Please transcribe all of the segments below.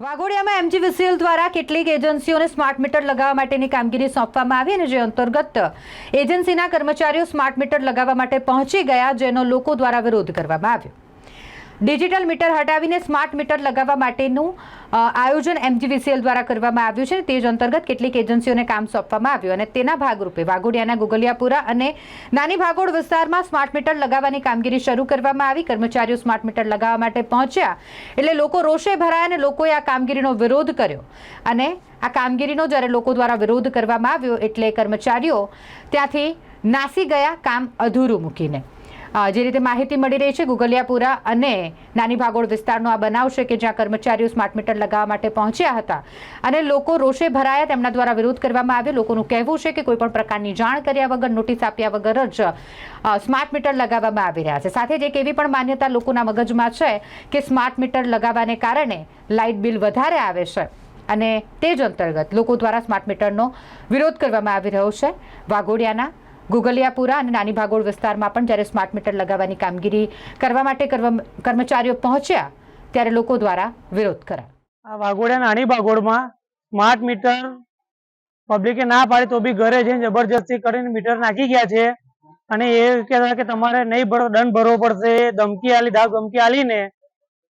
વાઘોડિયામાં MGVCL દ્વારા કેટલીક એજન્સીઓને સ્માર્ટ મીટર લગાવવા માટેની કામગીરી સોંપવામાં આવી અને જે અંતર્ગત એજન્સીના કર્મચારીઓ સ્માર્ટ મીટર લગાવવા માટે પહોંચી ગયા જેનો લોકો દ્વારા વિરોધ કરવામાં આવ્યો. ડિજિટલ મીટર હટાવીને સ્માર્ટ મીટર લગાવવા માટેનું આયોજન એમજીવીસીએલ દ્વારા કરવામાં આવ્યું છે. તે જ અંતર્ગત કેટલીક એજન્સીઓને કામ સોંપવામાં આવ્યું અને તેના ભાગરૂપે વાઘોડિયાના ગુગલિયાપુરા અને નાની ભાગોળ વિસ્તારમાં સ્માર્ટ મીટર લગાવવાની કામગીરી શરૂ કરવામાં આવી. કર્મચારીઓ સ્માર્ટ મીટર લગાવવા માટે પહોંચ્યા એટલે લોકો રોષે ભરાયા અને લોકોએ આ કામગીરીનો વિરોધ કર્યો. અને આ કામગીરીનો જ્યારે લોકો દ્વારા વિરોધ કરવામાં આવ્યો એટલે કર્મચારીઓ ત્યાંથી નાસી ગયા, કામ અધૂરું મૂકીને. જે રીતે માહિતી મળી રહી છે, ગુગલિયાપુરા અને નાની ભાગોળ વિસ્તારનો આ બનાવ છે કે જ્યાં કર્મચારીઓ સ્માર્ટ મીટર લગાવવા માટે પહોંચ્યા હતા અને લોકો રોષે ભરાયા, તેમના દ્વારા વિરોધ કરવામાં આવ્યો. લોકોનું કહેવું છે કે કોઈપણ પ્રકારની જાણ કર્યા વગર, નોટિસ આપ્યા વગર જ સ્માર્ટ મીટર લગાવવામાં આવી રહ્યા છે. સાથે જ એક એવી પણ માન્યતા લોકોના મગજમાં છે કે સ્માર્ટ મીટર લગાવવાને કારણે લાઇટ બિલ વધારે આવે છે અને તે જ અંતર્ગત લોકો દ્વારા સ્માર્ટ મીટરનો વિરોધ કરવામાં આવી રહ્યો છે. વાઘોડિયાના ગુગલિયાપુરા અને નાની ભાગોળ વિસ્તારમાં પણ જ્યારે સ્માર્ટ મીટર લગાવવાની કામગીરી કરવા માટે કર્મચારીઓ પહોંચ્યા, ત્યારે લોકો દ્વારા વિરોધ કરાયો. વાઘોડિયા નાની ભાગોળમાં સ્માર્ટ મીટર પબ્લિકે ના પાડે તો બી ઘરે જઈને જબરજસ્તી કરીને મીટર નાખી ગયા છે. અને એ કહેતા કે તમારે નહીં ભરો, દંડ ભરવો પડશે. ધમકી આલી, ધાક ધમકી આલીને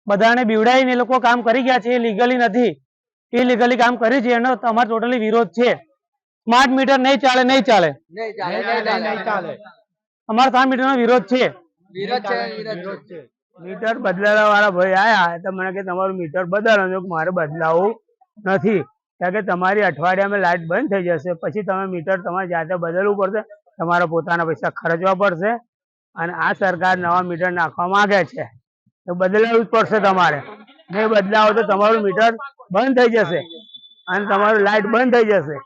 બધાને બીવડાવીને એ લોકો કામ કરી ગયા છે. એ લીગલી નથી. એ લીગલી કામ કરી છે એનો તમારે ટોટલી વિરોધ છે. સ્માર્ટ મીટર નહીં ચાલે નહીં ચાલે. અમારા સ્માર્ટ મીટર નો વિરોધ છે. વિરોધ છે વિરોધ છે મીટર બદલાવા વાળા ભાઈ આયા તો મને કે તમારું મીટર બદલો. મારે બદલાવું નથી. કારણ કે તમારી અઠવાડિયામાં લાઇટ બંધ થઈ જશે. પછી તમે મીટર તમારે જાતે બદલવું પડશે. તમારા પોતાના પૈસા ખર્ચવા પડશે. અને આ સરકાર નવા મીટર નાખવા માંગે છે. તો બદલાવવું જ પડશે તમારે. નહીં બદલાવો તો તમારું મીટર બંધ થઈ જશે. અને તમારું લાઇટ બંધ થઈ જશે.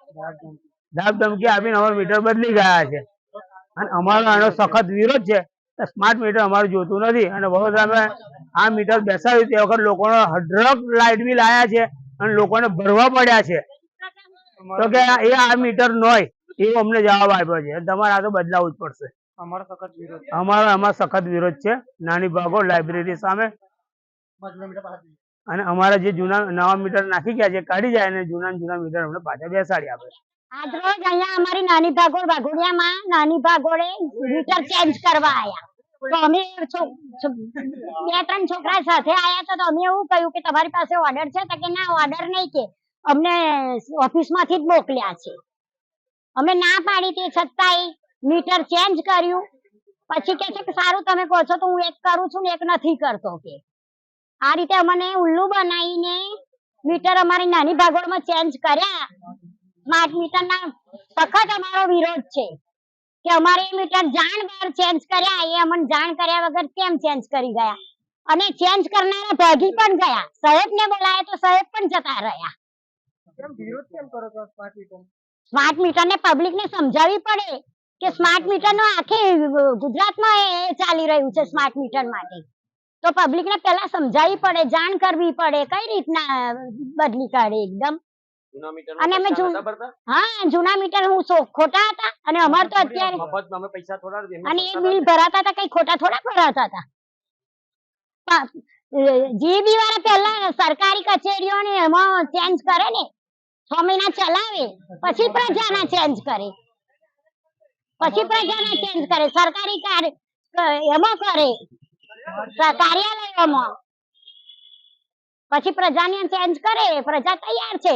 ધાક ધમકી આપીને અમારું મીટર બદલી ગયા છે. અને અમારો આનો સખત વિરોધ છે. સ્માર્ટ મીટર અમારું જોતું નથી. અને વડોદરામાં આ મીટર બેસાડ્યું તે વખત લોકોનો હડ્રક લાઇટ બિલ આયા છે અને લોકોને ભરવા પડ્યા છે. તો કે એ આ મીટર નોય. એવો અમને જવાબ આપ્યો છે. અને તમારે આ તો બદલાવવું જ પડશે. અમારો સખત વિરોધ અમારો આમાં સખત વિરોધ છે. નાની ભાગો લાઇબ્રેરી સામે. અને અમારા જે જૂના નવા મીટર નાખી ગયા છે કાઢી જાય અને જૂના જૂના મીટર અમને પાછા બેસાડી આપે. આજરોજ અહીંયા અમારી નાની ભાગોળ વાઘોડિયામાં નાની ભાગોળે મીટર ચેન્જ કરવા આવ્યા તો અમે બે, ત્રણ છોકરા સાથે આવ્યા તો અમે એવું કહ્યું કે તમારી પાસે ઓર્ડર છે તો કે ના ઓર્ડર નહીં કે. અમને ઓફિસમાંથી જ મોકલ્યા છે. અમે ના પાડી તે છતાંય મીટર ચેન્જ કર્યું. પછી કે છે કે સારું તમે કહો છો તો હું એક કરું છું ને એક નથી કરતો કે. આ રીતે અમને ઉલ્લુ બનાવીને મીટર અમારી નાની ભાગોળમાં ચેન્જ કર્યા. સ્માર્ટ મીટરના સખત અમારો વિરોધ છે કે અમારે મીટર જાણ બહાર ચેન્જ કર્યા એ અમને જાણ કર્યા વગર કેમ ચેન્જ કરી ગયા? અને ચેન્જ કરનારા ભાગી પણ ગયા. સાહેબને બોલાયા તો સાહેબ પણ જતા રહ્યા. સ્માર્ટ મીટર ને પબ્લિક ને સમજાવવી પડે કે સ્માર્ટ મીટર નો આખે ગુજરાતમાં એ ચાલી રહ્યું છે સ્માર્ટ મીટર માટે. તો પબ્લિક ને પેલા સમજાવી પડે જાણ કરવી પડે કઈ રીતના બદલી કાઢે એકદમ? મીટર અને અમે હા જૂના મીટર હું ખોટા હતા અને અમાર તો અત્યારે મફત અમે પૈસા થોડા જ અને એ બિલ ભરાતા હતા કઈ ખોટા થોડા ભરાતા હતા. જીબી વાળા પહેલા સરકારી કચેરીઓને એમાં ચેન્જ કરે ને છ મહિના ચલાવે પછી પ્રજાના ચેન્જ કરે. પછી પ્રજાના ચેન્જ કરે. સરકારી કાર્ય એમાં કરે. કાર્યાલયોમાં. પછી પ્રજાને ચેન્જ કરે. પ્રજા તૈયાર છે.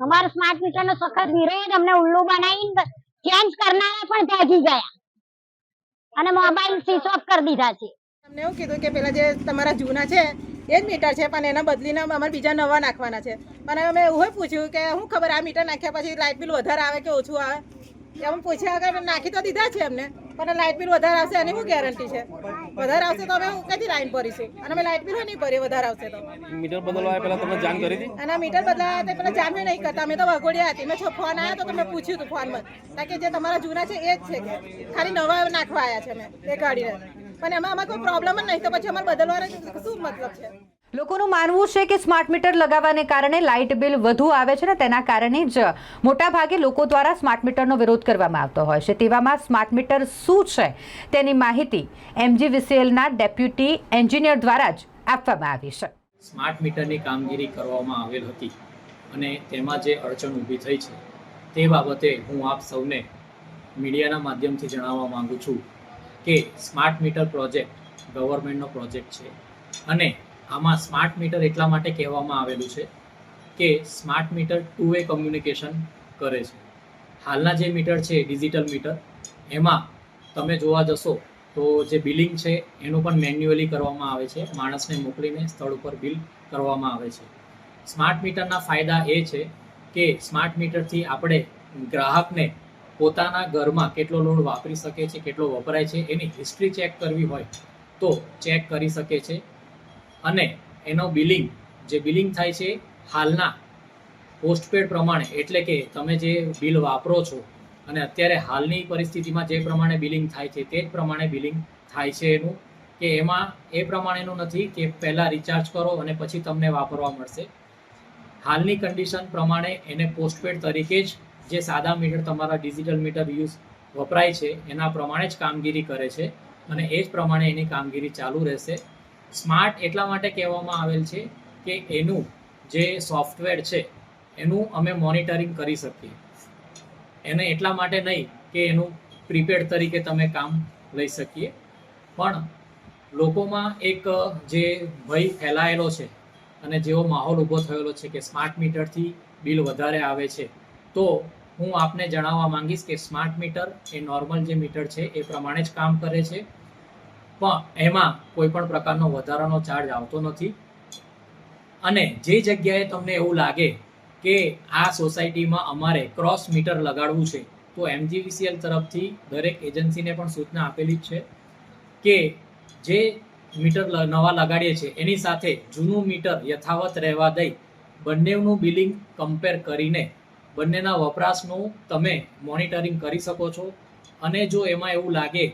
અમારો સ્માર્ટ મીટર નો સખત વિરોધ અમને ઉલ્લુ બનાવીને ચેન્જ કરનારા પણ ભાગી ગયા. અને મોબાઈલ સ્વિચ ઓફ કરી દીધા છે. તમને એવું કીધું કે પેલા જે તમારા જૂના છે, એ જ મીટર છે, પણ એના બદલીને અમારે બીજા નવા નાખવાના છે. અને અમે એવું પૂછ્યું કે શું ખબર આ મીટર નાખ્યા પછી લાઇટ બિલ વધારે આવે કે ઓછું આવે? એમ પૂછ્યા વગર નાખી તો દીધા છે અમને. પણ લાઇટ બિલ વધારે આવશે એની શું ગેરંટી છે? વધારે આવશે તો અમે ક્યાંથી લાઈન ભરીશું અને અમે લાઇટ બિલ નહીં ભરીએ વધારે આવશે તો. મીટર બદલવા પહેલા તમને જાણ કરી હતી? અને આ મીટર બદલાયા તે પેલા જાણ નહીં કરતા. અમે તો વગોડિયા હતી. મેં ફોન આવ્યો તો તમે પૂછ્યું હતું ફોનમાં. કારણ કે જે તમારા જૂના છે એ જ છે કે. ખાલી નવા નાખવા આવ્યા છે અમે એ ગાડીને. પણ એમાં અમારે કોઈ પ્રોબ્લેમ જ નહીં. તો પછી અમારે બદલવાનો શું મતલબ છે? લોકોનું માનવું છે કે સ્માર્ટ મીટર લગાવવાને કારણે લાઇટ બિલ વધુ આવે છે ને તેના કારણે જ મોટા ભાગે લોકો દ્વારા સ્માર્ટ મીટરનો વિરોધ કરવામાં આવતો હોય છે. તેવામાં સ્માર્ટ મીટર શું છે તેની માહિતી એમજીવીસીએલના ડેપ્યુટી એન્જિનિયર દ્વારા જ આપવામાં આવી છે. સ્માર્ટ મીટરની કામગીરી કરવામાં આવેલ હતી અને તેમાં જે અડચણ ઊભી થઈ છે તે બાબતે હું આપ સૌને મીડિયાના માધ્યમથી જણાવવા માંગુ છું કે સ્માર્ટ મીટર પ્રોજેક્ટ ગવર્મેન્ટનો પ્રોજેક્ટ છે અને આમાં સ્માર્ટ મીટર એટલા માટે કહેવામાં આવેલું છે કે smart meter two way communication કરે છે. હાલના જે મીટર છે ડિજિટલ મીટર એમાં તમે જોવા જશો તો જે બિલિંગ છે, એનું પણ મેન્યુઅલી કરવામાં આવે છે. માણસને મોકલીને સ્થળ ઉપર બિલ કરવામાં આવે છે. સ્માર્ટ મીટરના ફાયદા એ છે કે સ્માર્ટ મીટરથી આપણે ગ્રાહકને પોતાના ઘરમાં કેટલો લોડ વાપરી શકે છે, કેટલો વપરાય છે, એની હિસ્ટ્રી ચેક કરવી હોય તો ચેક કરી શકે છે. અને એનો બિલિંગ જે બિલિંગ થાય છે હાલના પોસ્ટપેડ પ્રમાણે, એટલે કે તમે જે બિલ વાપરો છો, અને અત્યારે હાલની પરિસ્થિતિમાં જે પ્રમાણે બિલિંગ થાય છે, તે જ પ્રમાણે બિલિંગ થાય છે એનું, કે એમાં એ પ્રમાણેનું નથી કે પહેલાં રિચાર્જ કરો અને પછી તમને વાપરવા મળશે. હાલની કન્ડિશન પ્રમાણે એને પોસ્ટપેડ તરીકે જ જે સાદા મીટર તમારા ડિજિટલ મીટર યુઝ વપરાય છે, એના પ્રમાણે જ કામગીરી કરે છે, અને એ જ પ્રમાણે એની કામગીરી ચાલુ રહેશે. સ્માર્ટ એટલા માટે કહેવામાં આવેલ છે કે એનું જે સોફ્ટવેર છે, એનું અમે મોનિટરિંગ કરી શકીએ. એને એટલા માટે નહીં કે એનું પ્રીપેડ તરીકે તમે કામ લઈ શકીએ. પણ લોકોમાં એક, જે ભય ફેલાયેલો છે અને જેવો માહોલ ઊભો થયેલો છે કે સ્માર્ટ મીટરથી બિલ વધારે આવે છે, તો હું આપને જણાવવા માંગીશ કે સ્માર્ટ મીટર એ નોર્મલ જે મીટર છે એ પ્રમાણે જ કામ કરે છે. પણ એમાં કોઈ પણ પ્રકારનો વધારાનો ચાર્જ આવતો નથી. અને જે જગ્યાએ તમને એવું લાગે કે આ સોસાયટીમાં અમારે ક્રોસ મીટર લગાડવું છે, તો એમજીવીસીએલ તરફથી દરેક એજન્સીને પણ સૂચના આપેલી છે કે જે મીટર નવા લગાડીએ છીએ એની સાથે જૂનું મીટર યથાવત રહેવા દઈ બંનેનું બિલિંગ કમ્પેર કરીને બંનેના વપરાશનું તમે મોનિટરિંગ કરી શકો છો. અને જો એમાં એવું લાગે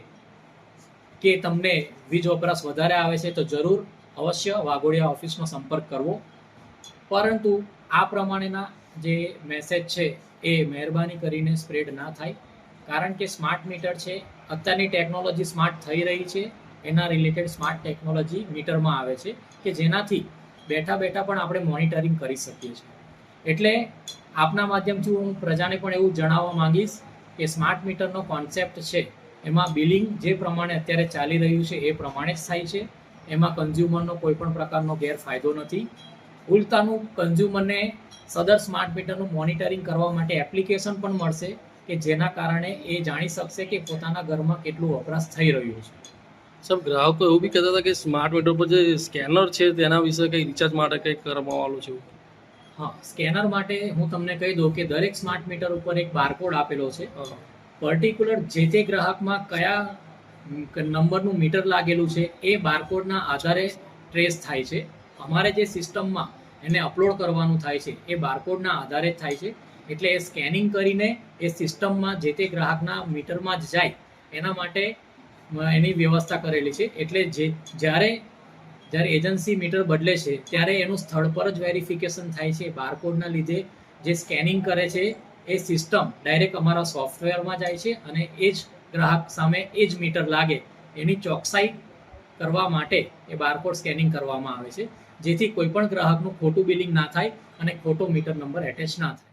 કે તમને વીજ વપરાશ વધારે આવે છે તો જરૂર અવશ્ય વાઘોડિયા ઓફિસનો સંપર્ક કરવો. પરંતુ આ પ્રમાણેના જે મેસેજ છે એ મહેરબાની કરીને સ્પ્રેડ ના થાય. કારણ કે સ્માર્ટ મીટર છે, અત્યારની ટેકનોલોજી સ્માર્ટ થઈ રહી છે, એના રિલેટેડ સ્માર્ટ ટેકનોલોજી મીટરમાં આવે છે, કે જેનાથી બેઠા બેઠા પણ આપણે મોનિટરિંગ કરી શકીએ છીએ. એટલે આપના માધ્યમથી હું પ્રજાને પણ એવું જણાવવા માંગીશ કે સ્માર્ટ મીટરનો કોન્સેપ્ટ છે એમાં બિલિંગ જે પ્રમાણે અત્યારે ચાલી રહ્યું છે એ પ્રમાણે જ થાય છે. એમાં કન્ઝ્યુમરનો કોઈ પણ પ્રકારનો ગેરફાયદો નથી. ઉલટાનું કન્ઝ્યુમરને સદર સ્માર્ટ મીટરનું મોનિટરિંગ કરવા માટે એપ્લિકેશન પણ મળશે કે જેના કારણે એ જાણી શકશે કે પોતાના ઘરમાં કેટલું વપરાશ થઈ રહ્યું છે. સાહેબ ગ્રાહકો એવું બી કહેતા હતા કે સ્માર્ટ મીટર પર જે સ્કેનર છે તેના વિશે કંઈ રિચાર્જ માટે કંઈક કરવાવાળું છે? હા સ્કેનર માટે હું તમને કહી દઉં કે દરેક સ્માર્ટ મીટર ઉપર એક બારકોડ આપેલો છે. પર્ટિક્યુલર જે તે ગ્રાહકમાં કયા નંબરનું મીટર લાગેલું છે, એ બારકોડના આધારે ટ્રેસ થાય છે. અમારે જે સિસ્ટમમાં એને અપલોડ કરવાનું થાય છે, એ બારકોડના આધારે જ થાય છે. એટલે એ સ્કેનિંગ કરીને એ સિસ્ટમમાં જે તે ગ્રાહકના મીટરમાં જ જાય, એના માટે એની વ્યવસ્થા કરેલી છે. એટલે જે, જ્યારે જ્યારે એજન્સી મીટર બદલે છે, ત્યારે એનું સ્થળ પર જ વેરિફિકેશન થાય છે બારકોડના લીધે જે સ્કેનિંગ કરે છે એ સિસ્ટમ ડાયરેક્ટ અમારા સોફ્ટવેરમાં જાય છે અને એ જ ગ્રાહક સામે એ જ મીટર લાગે એની ચોકસાઈ કરવા માટે એ બારકોડ સ્કેનિંગ કરવામાં આવે છે. જેથી કોઈપણ ગ્રાહકનું ખોટું બિલિંગ ના થાય અને ખોટો મીટર નંબર એટેચ ના થાય.